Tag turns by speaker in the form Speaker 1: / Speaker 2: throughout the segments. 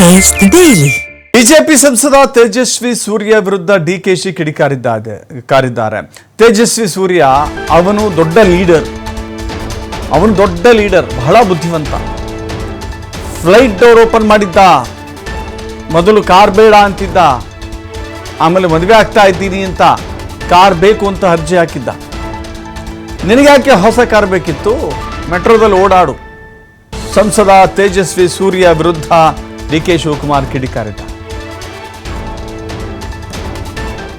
Speaker 1: Daily.
Speaker 2: BJP ಸಂಸದ ತೇಜಸ್ವಿ ಸೂರ್ಯ ವಿರುದ್ಧ ಡಿಕೆಶಿ ಕಿಡಿಕಾರಿದ್ದಾರೆ, ಕಾರಿದ್ದಾರೆ. ತೇಜಸ್ವಿ ಸೂರ್ಯ ಅವನು ದೊಡ್ಡ ಲೀಡರ್. ಅವನು ದೊಡ್ಡ ಲೀಡರ್, ಬಹಳ ಬುದ್ಧಿವಂತ. ಫ್ಲೈಟ್ ಡೋರ್ ಓಪನ್ ಮಾಡಿದ್ದ. ಮೊದಲು ಕಾರ್ ಬೇಡ ಅಂತಿದ್ದ. ಆಮೇಲೆ ಮದುವೆ ಆಗ್ತಾ ಇದ್ದೀನಿ ಅಂತ ಕಾರ್ ಬೇಕು ಅಂತ ಅರ್ಜಿ ಹಾಕಿದ್ದ. ನಿನಗ್ಯಾಕೆ ಹೊಸ ಕಾರ್ ಬೇಕಿತ್ತು? ಮೆಟ್ರೋದಲ್ಲಿ ಓಡಾಡು. ಸಂಸದ ತೇಜಸ್ವಿ ಸೂರ್ಯ ವಿರುದ್ಧ ಡಿ ಕೆ ಶಿವಕುಮಾರ್ ಕಿಡಿಕಾರಿದ್ದ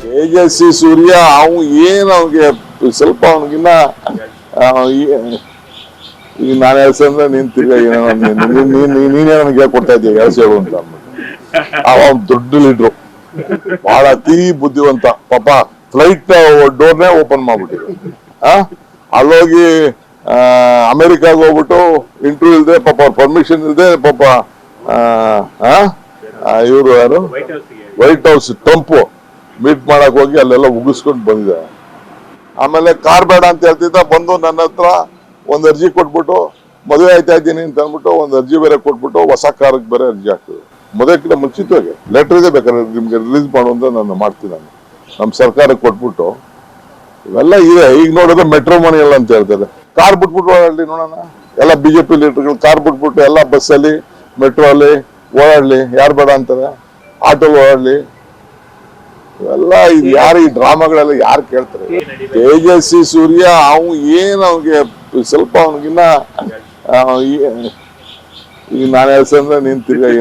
Speaker 3: ತೇಜಸ್ವಿ ಸೂರ್ಯ ಅವ್ ಏನ್ ಅವ್ನಿಗೆ ಸ್ವಲ್ಪ ಅವನಿಗಿನ್ನ ಈಗ ನಾನು ಎಳ್ಸಂದ್ರೆ ನೀನ್ ನೀನ್- ನೀನ್- ನೀನ್- ನೀನೇ ನನಗೆ ಕೊಡ್ತಾ ಇದ್ದೀಯ ಎಳ್ಸೇಳು ಅಂತ ಅಂದ್ಬಿಟ್ಟು. ಅವ ದೊಡ್ಡ ಲೀಡ್ರು. ಬಹಳ ಅತಿ ಬುದ್ಧಿವಂತ. ಪಾಪ ಫ್ಲೈಟ್ ಡೋರ್ನೇ ಓಪನ್ ಮಾಡ್ಬಿಟ್ಟಿದ್ರು. ಆ, ಅಲ್ಲೋಗಿ ಅಮೆರಿಕಾಗ ಹೋಗ್ಬಿಟ್ಟು ಇಂಟರ್ವ್ಯೂ ಇಲ್ದೆ ಪಾಪ ಪರ್ಮಿಷನ್ ಇಲ್ದೆ ಪಾಪ ಇವರು ಯಾರು? ವೈಟ್ ಹೌಸ್ ಟ್ರಂಪ್ ಮೀಟ್ ಮಾಡಕ್ ಹೋಗಿ ಅಲ್ಲೆಲ್ಲ ಉಗಿಸ್ಕೊಂಡು ಬಂದಿದೆ. ಆಮೇಲೆ ಕಾರ್ ಬೇಡ ಅಂತ ಹೇಳ್ತಿದ್ದ ಬಂದು ನನ್ನ ಹತ್ರ ಒಂದ್ ಅರ್ಜಿ ಕೊಟ್ಬಿಟ್ಟು ಮದುವೆ ಆಯ್ತಾ ಇದ್ದೀನಿ ಅಂತ ಅಂದ್ಬಿಟ್ಟು ಒಂದ್ ಅರ್ಜಿ ಬೇರೆ ಕೊಟ್ಬಿಟ್ಟು ಹೊಸ ಕಾರ್ಗೆ ಬೇರೆ ಅರ್ಜಿ ಹಾಕ್ತದೆ ಮದುವೆ ಮುಂಚಿತವಾಗಿ. ಲೆಟರ್ ಇದೆ ಬೇಕಾದ್ರೆ ನಿಮ್ಗೆ ರಿಲೀಸ್ ಮಾಡುವಂತ ನಾನು ಮಾಡ್ತೀನಿ ನಾನು. ನಮ್ಮ ಸರ್ಕಾರಕ್ಕೆ ಕೊಟ್ಬಿಟ್ಟು. ಇವೆಲ್ಲ ಇದೆ. ಈಗ ನೋಡಿದ್ರೆ ಮೆಟ್ರೋ ಮನಿ ಎಲ್ಲ ಅಂತ ಹೇಳ್ತಾರೆ. ಕಾರ್ ಬಿಟ್ಬಿಟ್ಟು ಅಲ್ಲಿ ನೋಡೋಣ. ಎಲ್ಲ ಬಿಜೆಪಿ ಲೀಡರ್ಗಳು ಕಾರ್ ಬಿಟ್ಬಿಟ್ಟು ಎಲ್ಲ ಬಸ್ಸಲ್ಲಿ ಮೆಟ್ರೋ ಅಲ್ಲಿ, ಓಡಾಡ್ಲಿ, ಯಾರು ಬೇಡ ಅಂತಾರೆ? ಆಟೋಲ್ ಓಡಾಡ್ಲಿ. ಇವೆಲ್ಲ ಇದು ಯಾರು ಈ ಡ್ರಾಮಾಗಳೆಲ್ಲ ಯಾರು ಕೇಳ್ತಾರೆ? ತೇಜಸ್ವಿ ಸೂರ್ಯ ಅವನು ಏನು ಅವನಿಗೆ ಸ್ವಲ್ಪ ಅವನಿಗಿನ್ನ ಈಗ ನಾನು ಹೇಳ್ಸಂದ್ರೆ ನಿಂತಿಲ್ಲ